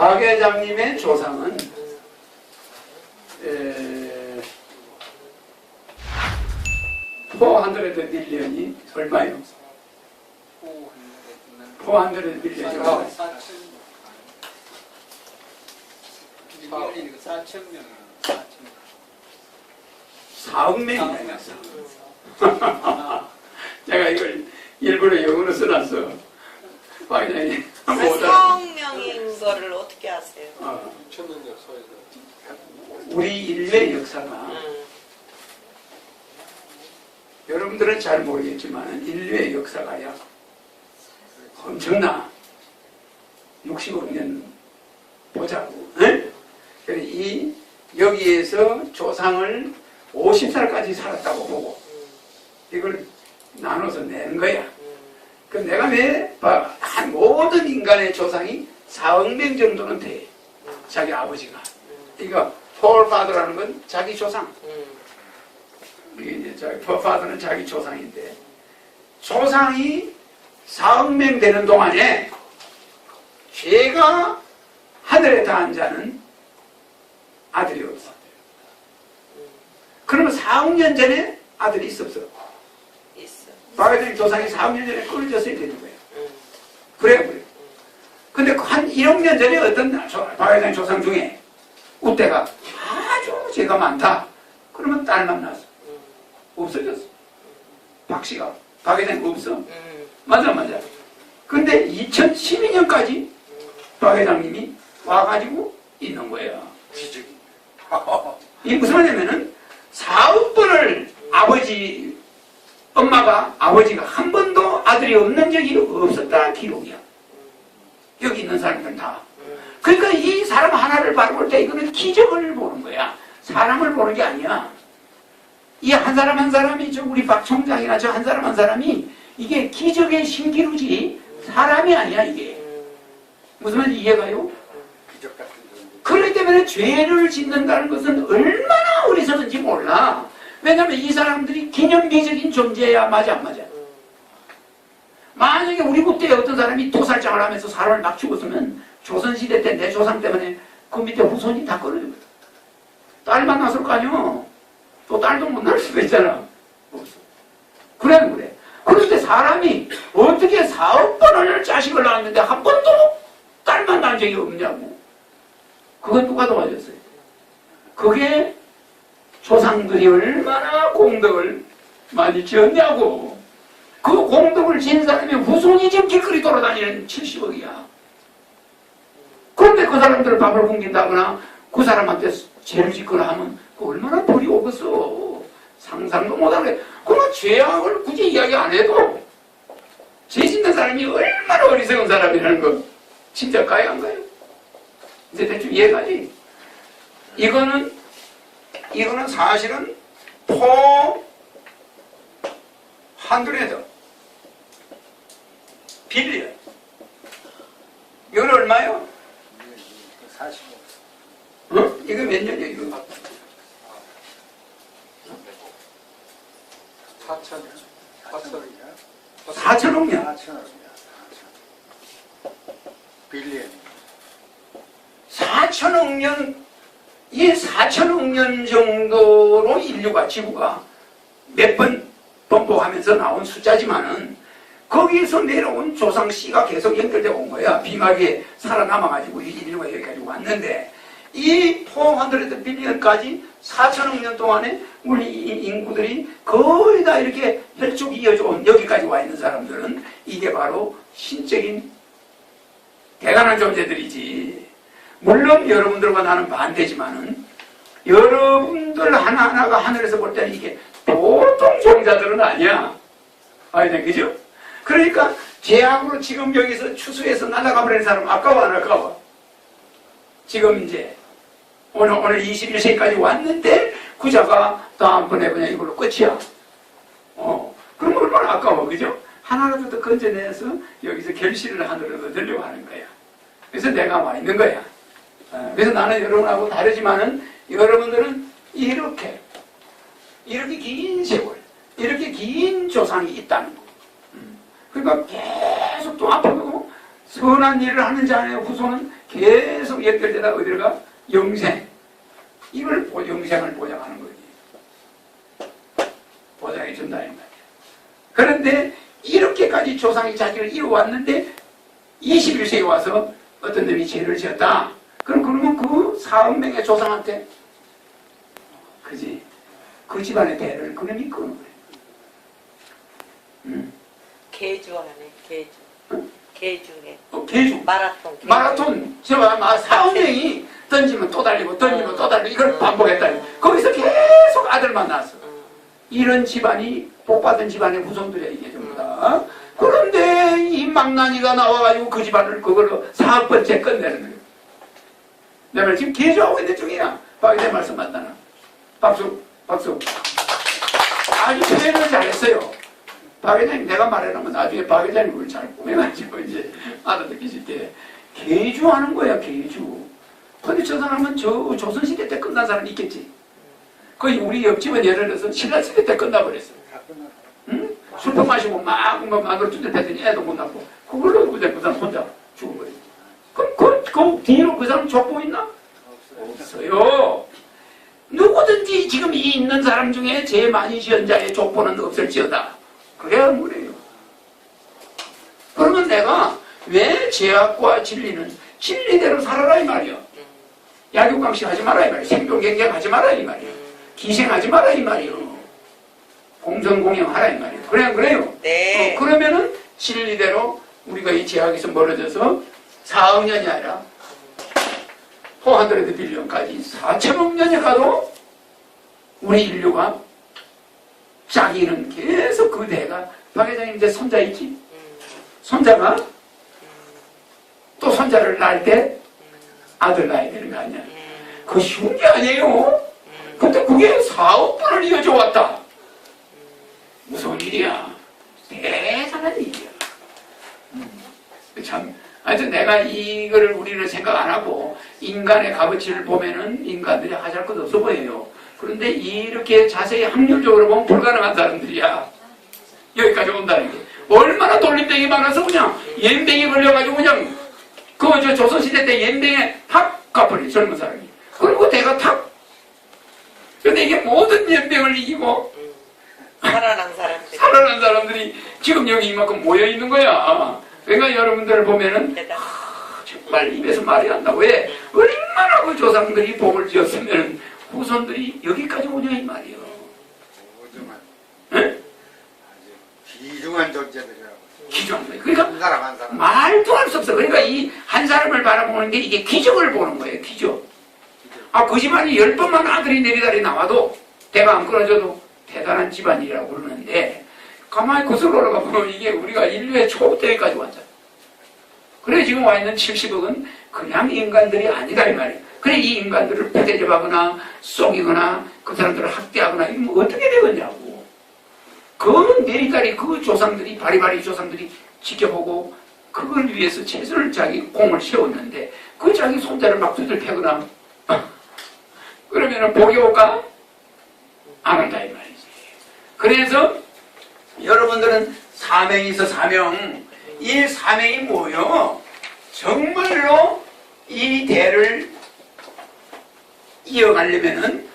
박 회장님의 조상은 에, 400 밀리언이 얼마요? 400 밀리언이 얼마? 4천 명. 4억 명이나 있어. 제가 이걸 일부러 영어로 써놨어. 박 회장님 사억명인 거를 어떻게 아세요? 어, 6천 년 역사에서. 우리 인류의 역사가 음. 여러분들은 잘 모르겠지만 인류의 역사가야 엄청나 60억 년 보자고 에? 그래 이 여기에서 조상을 50살까지 살았다고 보고 이걸 나눠서 낸 거야 그 내가 왜 봐, 한 모든 인간의 조상이 4억 명 정도는 돼 자기 아버지가 이거 폴파더라는 건 자기 조상 음. 이게 이제 저기 퍼파더는 자기 조상인데 조상이 4억 명 되는 동안에 죄가 하늘에 닿은 자는 아들이 없어. 그러면 4억 년 전에 아들이 있었어. 있어. 바베드의 조상이 4억 년 전에 끊어졌어야 되는 거야. 음. 그래 그래. 한 1억 년 전에 어떤 바베드의 조상 중에 우때가 아주 죄가 많다. 그러면 딸 만났어. 음. 없어졌어. 박 씨가 박회장 없어. 음. 맞아 맞아. 근데 2012년까지 박 회장님이 와가지고 있는 거예요. 이게 무슨 말이냐면은 사억 번을 아버지 엄마가 아버지가 한 번도 아들이 없는 적이 없었다 기록이야. 여기 있는 사람들은 다. 그러니까 이 사람 하나를 바라볼 때 이거는 기적을 보는 거야. 사람을 보는 게 아니야. 이 한 사람 한 사람이 저 우리 박 총장이나 저 한 사람 한 사람이 이게 기적의 신기루지 사람이 아니야 이게. 음. 무슨 말인지 이해가요? 그렇기 때문에 죄를 짓는다는 것은 얼마나 어리석은지 몰라. 왜냐하면 이 사람들이 기념비적인 존재야 맞아 안 맞아? 만약에 우리 국대에 어떤 사람이 토살장을 하면서 사람을 막 죽었으면 조선시대 때 내 조상 때문에 그 밑에 후손이 다 끊어졌거든. 딸 만 났을 거 아니야. 또 딸도 못날 수도 있잖아. 그래 안 그래. 그런데 사람이 어떻게 사억 번을 자식을 낳았는데 한 번도 딸 만난 적이 없냐고. 그건 누가 도와줬어요? 그게 조상들이 얼마나 공덕을 많이 지었냐고. 그 공덕을 지은 사람이 후손이 지금 길거리 돌아다니는 70억이야. 그런데 그 사람들을 밥을 굶긴다거나 그 사람한테 죄를 짓거나 하면 그 얼마나 벌이 오겠어. 상상도 못하게. 그러면 죄악을 굳이 이야기 안 해도 죄 짓는 사람이 얼마나 어리석은 사람이라는 거 진짜 가야 안 가요? 이제 대충 이해가지? 이거는, 이거는 사실은 포 한드레드 빌리언. 이건 얼마요? 45. 어? 이거 몇 년이야, 이거? 4천. 4천. 4천억 년. 4천억이야. 빌리언. 4천억 년, 이 4천억 년 정도로 인류가 지구가 몇 번 번복하면서 나온 숫자지만은 거기에서 내려온 조상 씨가 계속 연결되어 온 거야. 빙하기에 살아남아가지고 이 인류가 여기까지 왔는데 이 400 빌리언까지 4천억 년 동안에 우리 이 인구들이 거의 다 이렇게 혈족이 이어져 온 여기까지 와 있는 사람들은 이게 바로 신적인 대단한 존재들이지. 물론 여러분들과 나는 반대지만은 여러분들 하나하나가 하늘에서 볼 때는 이게 보통 종자들은 아니야. 아니, 그죠? 그러니까 제약으로 지금 여기서 추수해서 날아가 버리는 사람 아까워 안 아까워? 지금 이제 오늘 오늘 21세까지 왔는데 구자가 다음번에 그냥 이걸로 끝이야. 어, 그럼 얼마나 아까워, 그죠? 하나라도 더 건져내서 여기서 결실을 하늘로 얻으려고 하는 거야. 그래서 내가 와 있는 거야. 어, 그래서 나는 여러분하고 다르지만은 여러분들은 이렇게 이렇게 긴 세월, 이렇게 긴 조상이 있다는 거. 음. 그러니까 계속 또 앞으로도 선한 일을 하는 자의 후손은 계속 연결되다 어디로 가? 영생. 이걸 보- 영생을 보장하는 거지. 보장해 준다 이 말이야. 그런데 이렇게까지 조상의 자질을 이루어왔는데 21세기 와서 어떤 놈이 죄를 지었다. 그럼 그러면 그 4억 명의 조상한테 그지? 그 집안의 대를 그놈이 거예요. 음. 개주하네, 개주. 개주해. 어, 개주. 마라톤. 개주. 마라톤 마 4억 명이 던지면 또 달리고 던지면 또 달리고 이걸 반복했다. 거기서 계속 아들만 낳았어. 음, 이런 집안이 복받은 집안의 후손들이야 이게 전부 다. 그런데 이 망나니가 나와가지고 그 집안을 그걸로 사억 번째 끝내는 거예요. 내가 지금 개조하고 있는 중이야. 박내 말씀 만나나. 박수, 박수. 아주 표현을 잘했어요. 박 회장님 내가 말해놓으면 나중에 박 회장님 그걸 잘 꾸며가지고 이제 알아듣기 쉽게 개주하는 거야 개주. 근데 저 사람은 저 조선시대 때 끝난 사람이 있겠지. 거의 우리 옆집은 예를 들어서 신라시대 때 끝나버렸어. 응? 술병 마시고 막, 막, 막을 두들 패더니 애도 못 낳고, 그걸로 그냥 그 사람 혼자 죽어버렸지. 그럼 그, 그 뒤로 그 사람 족보 있나? 없어요. 누구든지 지금 이 있는 사람 중에 제일 많이 지은 자의 족보는 없을지어다. 그래야 뭐래요. 그러면 내가 왜 제약과 진리는 진리대로 살아라 이 말이야. 음, 약육강식 하지 마라 이 말이야. 생존경쟁 하지 마라 이 말이야. 음. 기생하지 마라 이 말이요. 공정공영 하라 이 말이에요. 그래 안 그래요? 네. 어, 그러면은 진리대로 우리가 이 제약에서 멀어져서 4억 년이 아니라 포한드레드 빌리언까지 4천억 년이 가도 우리 인류가 자기는 계속 그 대가 박 회장님 이제 손자 있지? 음, 손자가 음, 또 손자를 낳을 때 음, 아들 낳아야 되는 거 아니야? 음, 그거 쉬운 게 아니에요. 음. 근데 그게 4억 분을 이어져 왔다. 무서운 일이야. 대단한 일이야. 음. 참, 하여튼 내가 이거를 우리는 생각 안 하고 인간의 값어치를 보면은 인간들이 하잘 것 없어 보여요. 그런데 이렇게 자세히 확률적으로 보면 불가능한 사람들이야. 여기까지 온다는 게. 얼마나 돌림병이 많아서 그냥 연병이 걸려가지고 그냥 그저 조선시대 때 연병에 탁 가버린 젊은 사람이. 그리고 내가 탁. 근데 이게 모든 연병을 이기고 음. 살아난 사람들. 살아난 사람들이 지금 여기 이만큼 모여 있는 거야. 그러니까 여러분들을 보면은 대단. 정말 입에서 말이 안 나와. 왜? 얼마나 그 조상들이 복을 지었으면 후손들이 여기까지 오냐 이 말이에요. 오중한 응? 아주 귀중한 존재들이라고. 기종. 그러니까 한 사람 한 사람. 말도 할 수 없어. 그러니까 이 한 사람을 바라보는 게 이게 기적을 보는 거예요. 기적. 아, 그 집안이 열 번만 아들이 내리다리 나와도 대가 안 끊어져도 대단한 집안이라고 그러는데 가만히 거슬러 올라가 보면 이게 우리가 인류의 초대까지 왔잖아. 그래 지금 와 있는 70억은 그냥 인간들이 아니다 이 말이에요. 그래 이 인간들을 패대접하거나 속이거나 그 사람들을 학대하거나 이거 뭐 어떻게 되겠냐고. 그 내리다리 그 조상들이 바리바리 조상들이 지켜보고 그걸 위해서 최선을 자기 공을 세웠는데 그 자기 손자를 막 두들 패거나 그러면은 복이 올까? 안 온다 이 말이지. 그래서 여러분들은 사명이 있어 사명. 이 사명이 뭐요? 정말로 이 대를 이어가려면은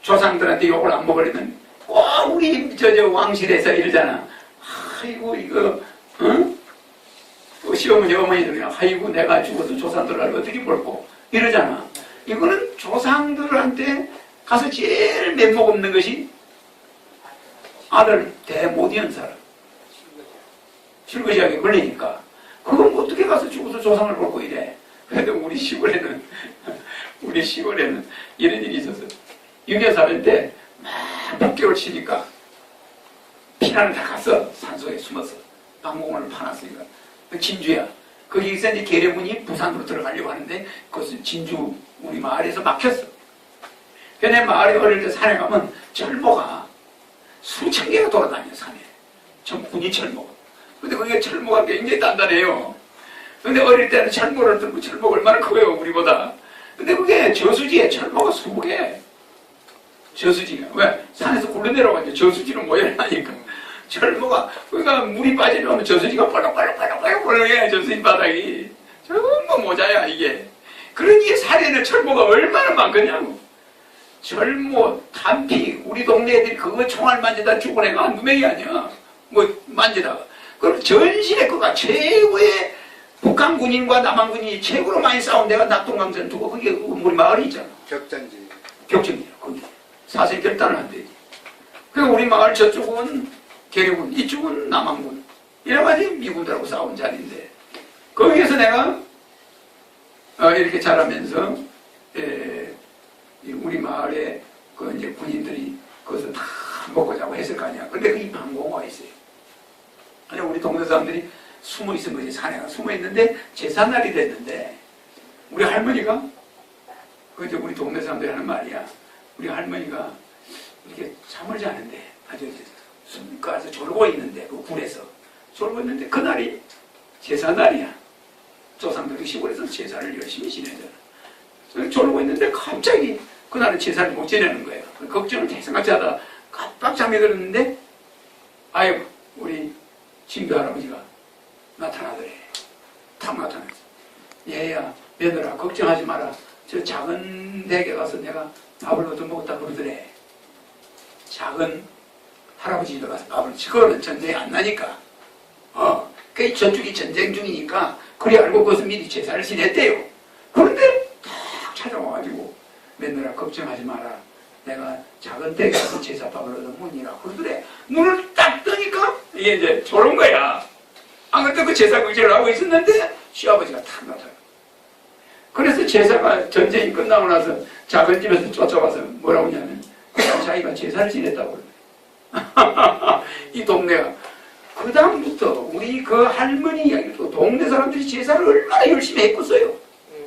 조상들한테 욕을 안 먹으려면 꼭 우리 저, 저 왕실에서 이러잖아. 아이고 이거 응? 또 시어머니 어머니들이 아이고 내가 죽어도 조상들을 어떻게 볼고 이러잖아. 이거는 조상들한테 가서 제일 면목 없는 것이 아들 대못 이은 사람. 실거지하게 걸리니까. 그건 어떻게 가서 죽어서 조상을 볼고 이래. 그래도 우리 시골에는, 우리 시골에는 이런 일이 있었어. 6.25 때, 막 폭격을 치니까, 피난을 다 갔어. 산속에 숨었어. 방공을 파놨으니까. 그 진주야. 거기서 이제 계려문이 부산으로 들어가려고 하는데, 그것은 진주 우리 마을에서 막혔어. 그내 마을에 어릴 때 산에 가면 철모가 수천 개가 돌아다녀, 산에. 전 군이 철모. 근데 그게 철모가 굉장히 단단해요. 근데 어릴 때는 철모를 들고 철모가 얼마나 커요, 우리보다. 근데 그게 저수지에 철모가 20개. 저수지가. 왜? 산에서 굴러내려가지고 저수지로 모여나니까. 철모가, 그러니까 물이 빠지려면 저수지가 벌렁벌렁벌렁벌렁 벌렁해, 저수지 바닥이. 전부 모자야, 이게. 그런 마을에는 철모가 얼마나 많겠냐고. 철모, 탄피, 우리 동네 애들이 그거 총알 만지다 죽은 애가 한두 명이 아니야. 뭐, 만지다가. 그럼 전신의 그가 최고의 북한 군인과 남한 군인이 최고로 많이 싸운 데가 낙동강 전투고 그게 우리 마을이 있잖아. 격전지. 격전이야, 거기. 사실 결단을 안 되지. 그 우리 마을 저쪽은 계룡군, 이쪽은 남한군. 이래가지고 미군들하고 싸운 자리인데, 거기에서 내가, 어, 이렇게 자라면서, 에, 이 우리 마을에 그 이제 군인들이 거기서 다 먹고 자고 했을 거 아니야. 근데 그이 방공호가 있어요. 그냥 우리 동네 사람들이 숨어 있은 거지, 산에가 숨어 있는데, 제삿날이 됐는데, 우리 할머니가 그 이제 우리 동네 사람들이 하는 말이야. 우리 할머니가 이렇게 잠을 자는데 아주 이제 숨 가서 졸고 있는데 그 굴에서 졸고 있는데 그날이 제사날이야. 조상들이 시골에서 제사를 열심히 지내잖아. 졸고 있는데 갑자기 그날은 제사를 못 지내는 거예요. 걱정을 계속 같이 하다가 깜빡 잠이 들었는데 아이고 우리 진규 할아버지가 나타나더래. 탁 나타났어. 얘야 얘들아 걱정하지 마라. 저 작은 댁에 가서 내가 밥을 얻어 먹었다 그러더래. 작은 할아버지들 가서 밥을 그거는 전쟁이 안 나니까. 어, 그 저쪽이 전쟁 중이니까 그래 알고 그것을 미리 제사를 지냈대요. 그런데 탁 찾아와가지고 며느라 걱정하지 마라. 내가 작은 댁에 가서 제사밥을 얻어 먹으니라 그러더래. 눈을 딱 뜨니까 이게 이제 저런 거야. 안 그때 그 제사 걱정을 하고 있었는데 시아버지가 탁 나타나. 그래서 제사가 전쟁이 끝나고 나서 작은 집에서 쫓아와서 뭐라고 하냐면 자기가 제사를 지냈다고 그래요. 이 동네가 그 다음부터 우리 그 할머니 이야기를 또 동네 사람들이 제사를 얼마나 열심히 했겠어요. 음,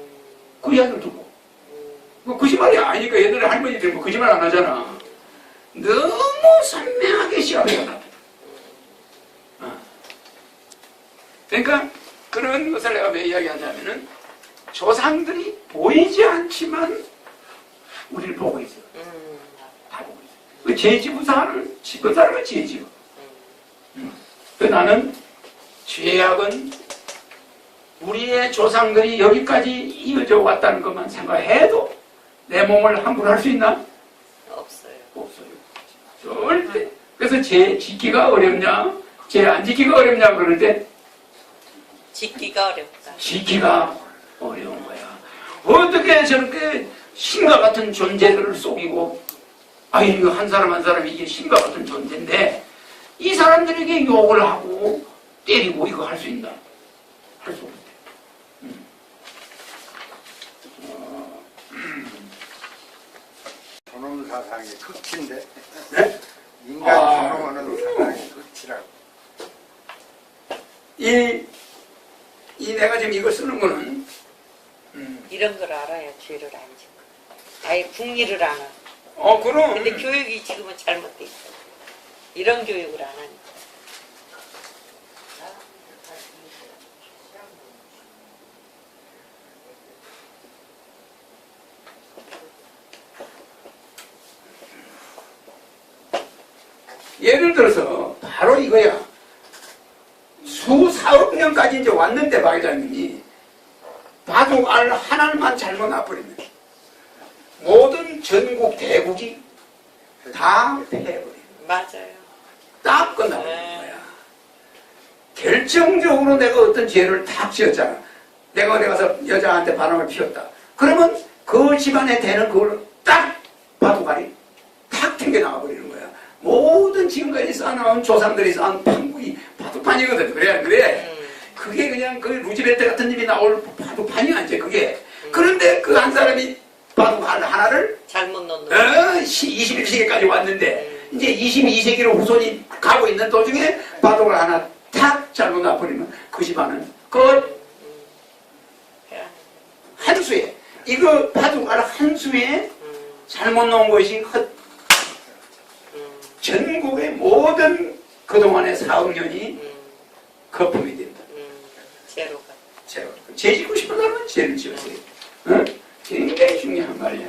그 이야기를 음. 뭐 거짓말이 아니니까 옛날에 할머니들 뭐 거짓말 안 하잖아. 너무 선명하게 시합이 나타. 어. 그러니까 그런 것을 내가 왜 이야기하냐면은 조상들이 보이지 않지만 우리를 보고 있어. 음, 다 보고 있어. 그 제지부사를 집은 사람은 제지부. 그 나는 죄악은 우리의 조상들이 여기까지 이어져 왔다는 것만 생각해도 내 몸을 함부로 할 수 있나? 없어요. 없어요. 절대. 그래서 죄 지키가 어렵냐? 죄안 지키가 어렵냐? 때 짓기가 어렵다. 지키가 어려운 거야. 어떻게 저렇게 신과 같은 존재들을 속이고, 아이, 이거 한 사람 한 사람이 이게 신과 같은 존재인데, 이 사람들에게 욕을 하고, 때리고 이거 할 수 있나? 할 수 없대. 음. 어, 저놈 사상이 극치인데. 네? 인간 아. 저놈하는 사상이 극치라고. 이, 이 내가 지금 이거 쓰는 거는, 음, 이런 걸 알아야 죄를 안 짓고. 아예 국리를 안 하고. 어, 그럼. 근데 교육이 지금은 잘못돼 있어. 이런 교육을 안 하니까. 예를 들어서 바로 이거야. 수 사억 년까지 이제 왔는데 박 회장님이 바둑 알 하나만 잘못 놔버리면 모든 전국 대국이 다 패해버려. 맞아요. 딱 끝나버리는 네. 거야. 결정적으로 내가 어떤 죄를 탁 지었잖아. 내가 어디 가서 여자한테 바람을 피웠다. 그러면 그 집안에 되는 그걸 딱 바둑알이 탁 튕겨 나가버리는 거야. 모든 지금까지 쌓아놓은 조상들이 쌓은 판국이 바둑판이거든. 그래, 안 그래? 음, 그게 그냥 그 루지베트 같은 님이 나올 바둑판이 아니지, 그게. 그런데 그 한 사람이 바둑알 하나를 잘못 넣는 거. 어, 21세기까지 왔는데 이제 22세기로 후손이 가고 있는 도중에 바둑을 하나 탁 잘못 놔버리면 그 집안은 그 해야 한 수에 이거 바둑알 한 수에 음, 잘못 놓은 것이 헛 음, 전국의 모든 그동안의 4억년이 거품이 된다. 음, 제로가. 제로. 재짓고 싶은 사람은 죄를 지었어요. 어? 굉장히 중요한 말이야.